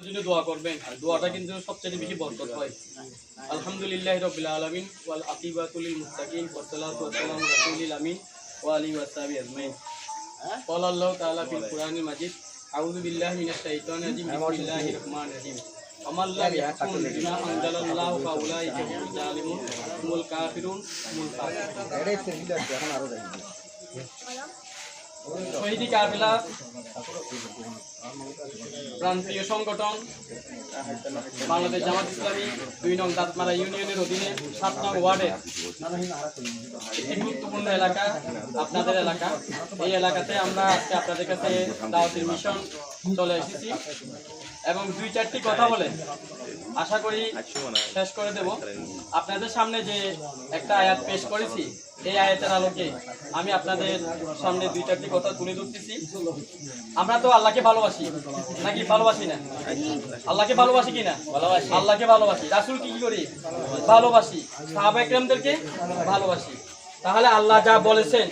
জন্য দোয়া করবেন আর দোয়াটা কিন্তু সবচেয়ে বেশি বরকত হয় আলহামদুলিল্লাহ রবিল আলমিন ওয়াল আকিবাতুল মুস্তাকিম ওয়াসসালাতু ওয়াসসালামু রাসূলিল আমিন ওয়া আলিহি ওয়া সাহবিহি আজমাইন قال الله تعالى في القرآن المجيد أعوذ بالله من الشيطان الرجيم بسم الله الرحمن الرحيم ومن لم يحكم بما أنزل الله فأولئك هم الظالمون هم الكافرون هم الفاسقون শহীদি কাফেলা প্রান্তীয় সংগঠন, বাংলাদেশ জামাত ইসলামী, দুই নং দাঁতমারা ইউনিয়নের অধীনে সাত নং ওয়ার্ডে। একটি গুরুত্বপূর্ণ এলাকা, আপনাদের এলাকা। এই এলাকাতে আমরা আজকে আপনাদের কাছে দাওয়াতের মিশন চলে এসেছি। এবং দুই চারটি কথা বলে আশা করি শেষ করে দেব। আপনাদের সামনে যে একটা আয়াত পেশ করেছি, এই আয়াতের আলোকে আমি আপনাদের সামনে দুই চারটি কথা তুলে ধরতেছি। আমরা তো আল্লাহকে ভালোবাসি, নাকি ভালোবাসি না? আল্লাহকে ভালোবাসি কিনা ভালোবাসি আল্লাহকে ভালোবাসি। রাসুল কি করি? ভালোবাসি। সাহাবা একরামদেরকে ভালোবাসি। তাহলে আল্লাহ যা বলেছেন,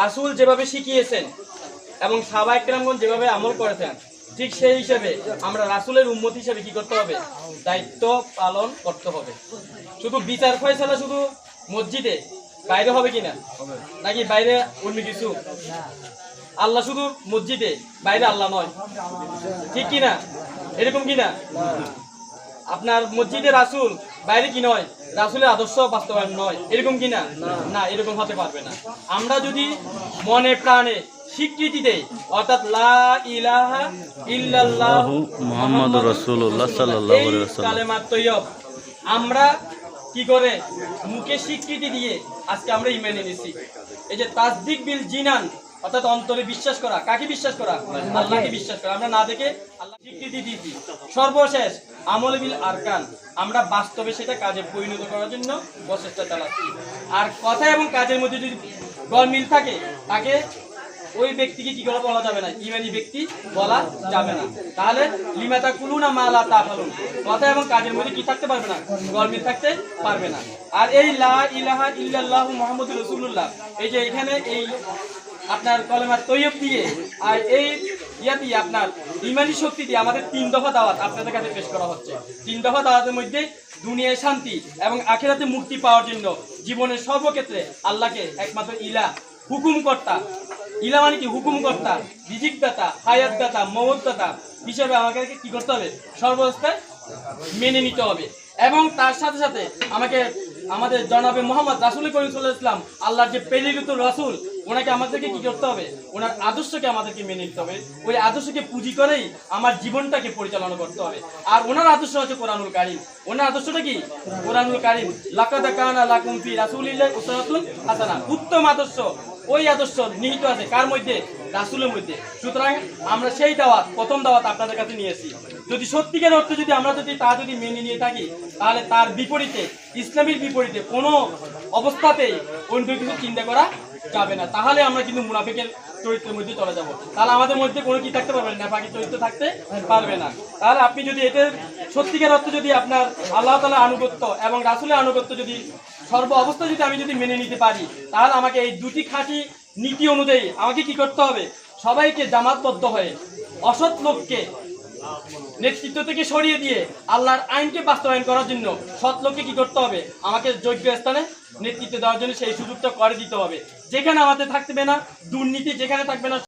রাসুল যেভাবে শিখিয়েছেন এবং সাহাবা একরামগণ যেভাবে আমল করেছেন, ঠিক সেই হিসেবে আমরা রাসুলের উন্মত হিসেবে কি করতে হবে? দায়িত্ব পালন করতে হবে। শুধু বিচার ফয়সালা শুধু মসজিদে বাইরে হবে কিনা? নাকি বাইরে অন্য কিছু? আল্লাহ শুধু মসজিদে, বাইরে আল্লাহ নয়। ঠিক কিনা এরকম কিনা আপনার মসজিদে রাসুল বাইরে কি নয়? রাসুলের আদর্শ বাস্তবায়ন নয়। এরকম কিনা না, এরকম হতে পারবে না। আমরা যদি মনে প্রাণে স্বীকৃতি দেই অর্থাৎ লা ইলাহা ইল্লাল্লাহ মুহাম্মাদুর রাসূলুল্লাহ সাল্লাল্লাহু আলাইহি ওয়াসাল্লাম। কালেমার তৈয়ব। আমরা কি করে? মুখে স্বীকৃতি দিয়ে আজকে আমরা ইমান এনেছি। এই যে তাসদিক বিল জিনান অর্থাৎ অন্তরে বিশ্বাস করা। কাকে বিশ্বাস করা? আল্লাহকে বিশ্বাস করা। আমরা না দেখে আল্লাহ স্বীকৃতি দিয়েছি। সর্বশেষ আমল বিল আরকান। আমরা বাস্তবে সেটা কাজে পরিণত করার জন্য প্রচেষ্টা চালাচ্ছি। আর কথা এবং কাজের মধ্যে যদি গড়মিল থাকে তাকে ওই ব্যক্তিকে কি করে বলা যাবে না? ইমানি ব্যক্তি বলা যাবে না। তাহলে লিমাতা কুলুনা মালা তা ফালুন কথা এবং কাজের মধ্যে কি থাকতে পারবে না? গরমিল থাকতে পারবে না। আর এই লা ইলাহা ইল্লাল্লাহু মুহাম্মাদুর রাসূলুল্লাহ, এই যে এখানে এই আপনার কলেমার তৈয়ব দিয়ে, আর এই ইয়া দিয়ে আপনার ইমানি শক্তি দিয়ে আমাদের তিন দফা দাওয়াত আপনাদের কাছে পেশ করা হচ্ছে। তিন দফা দাওয়াতের মধ্যে দুনিয়ায় শান্তি এবং আখেরাতে মুক্তি পাওয়ার জন্য জীবনের সর্বক্ষেত্রে আল্লাহকে একমাত্র ইলা হুকুম কর্তা ইলা মানে কি? হুকুম কর্তা রিজিক দাতা হায়াত দাতা মৌত দাতা হিসেবে আমাকে কি করতে হবে? সর্বাবস্থায় মেনে নিতে হবে। এবং তার সাথে সাথে আমাকে আমাদের জনাবে মোহাম্মদ রাসুল করিম ইসলাম আল্লাহর যে প্রেরিত রাসুল, ওনাকে আমাদেরকে কি করতে হবে? ওনার আদর্শকে আমাদেরকে মেনে নিতে হবে। ওই আদর্শকে পুঁজি করেই আমার জীবনটাকে পরিচালনা করতে হবে। আর ওনার আদর্শ হচ্ছে কোরআনুল কারিম। ওনার আদর্শটা কি? কোরআনুল কারিম, লাকাদা কানা লাকুম ফি রাসূলিল্লাহ হাসানা উত্তম আদর্শ। ওই আদর্শ নিহিত আছে। কার মধ্যে? রাসুলের মধ্যে। সুতরাং আমরা সেই দাওয়াত, প্রথম দাওয়াত আপনাদের কাছে নিয়েছি। যদি সত্যিকার অর্থে যদি আমরা যদি তা যদি মেনে নিয়ে থাকি, তাহলে তার বিপরীতে, ইসলামের বিপরীতে কোনো অবস্থাতেই অন্য কিছু চিন্তা করা যাবে না। তাহলে আমরা কিন্তু মুনাফিকের চরিত্রের মধ্যে চলে যাব। তাহলে আমাদের মধ্যে কোনো কি থাকতে পারবে না? বাকি চরিত্র থাকতে পারবে না। তাহলে আপনি যদি এতে সত্যিকার অর্থে যদি আপনার আল্লাহ তালা আনুগত্য এবং রাসুলের আনুগত্য যদি সর্ব অবস্থা যদি আমি যদি মেনে নিতে পারি, তাহলে আমাকে এই দুটি খাঁটি নীতি অনুযায়ী আমাকে কি করতে হবে? সবাইকে জামাতবদ্ধ হয়ে অসৎ লোককে নেতৃত্ব থেকে সরিয়ে দিয়ে আল্লাহর আইনকে বাস্তবায়ন করার জন্য সৎ লোককে কি করতে হবে? আমাকে যোগ্য স্থানে নেতৃত্ব দেওয়ার জন্য সেই সুযোগটা করে দিতে হবে। যেখানে আমাদের থাকবে না, দুর্নীতি যেখানে থাকবে না